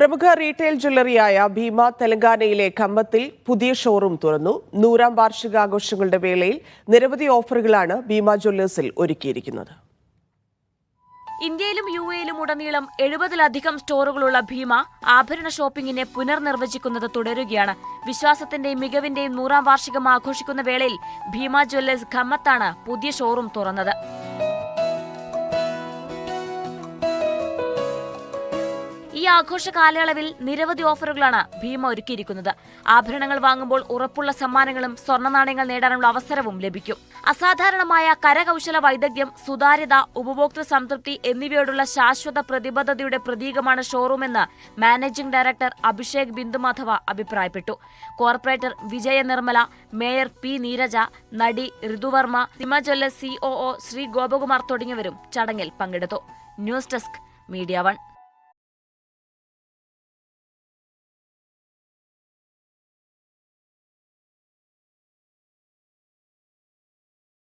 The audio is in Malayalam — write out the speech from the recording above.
പ്രമുഖ റീറ്റെയിൽ ജ്വല്ലറിയായ ഭീമ തെലങ്കാനയിലെ കമ്പത്തിൽ പുതിയ ഷോറൂം തുറന്നു. നൂറാം വാർഷികാഘോഷങ്ങളുടെ വേളയിൽ നിരവധി ഓഫറുകളാണ് ഭീമ ജ്വല്ലേഴ്സിൽ ഒരുക്കിയിരിക്കുന്നത്. ഇന്ത്യയിലും യു എയിലും ഉടനീളം എഴുപതിലധികം സ്റ്റോറുകളുള്ള ഭീമ ആഭരണ ഷോപ്പിംഗിനെ പുനർനിർവചിക്കുന്നത് തുടരുകയാണ്. വിശ്വാസത്തിന്റെയും മികവിന്റെയും നൂറാം വാർഷികം ആഘോഷിക്കുന്ന വേളയിൽ ഭീമ ജ്വല്ലേഴ്സ് ഖമ്മത്താണ് പുതിയ ഷോറൂം തുറന്നത്. ഈ ആഘോഷ കാലയളവിൽ നിരവധി ഓഫറുകളാണ് ഭീമ ഒരുക്കിയിരിക്കുന്നത്. ആഭരണങ്ങൾ വാങ്ങുമ്പോൾ ഉറപ്പുള്ള സമ്മാനങ്ങളും സ്വർണ നാണയങ്ങൾ നേടാനുള്ള അവസരവും ലഭിക്കും. അസാധാരണമായ കരകൗശല വൈദഗ്ധ്യം സുതാര്യത ഉപഭോക്തൃ സംതൃപ്തി എന്നിവയോടുള്ള ശാശ്വത പ്രതിബദ്ധതയുടെ പ്രതീകമാണ് ഷോറൂമെന്ന് മാനേജിംഗ് ഡയറക്ടർ അഭിഷേക് ബിന്ദുമാധവ അഭിപ്രായപ്പെട്ടു. Corporator Vijaya Nirmala mayor P Neeraja നടി ഋതുവർമ്മ സിമജ്വല്ല സിഒഒ ശ്രീ ഗോപകുമാർ തുടങ്ങിയവരും ചടങ്ങിൽ പങ്കെടുത്തു. News desk media one.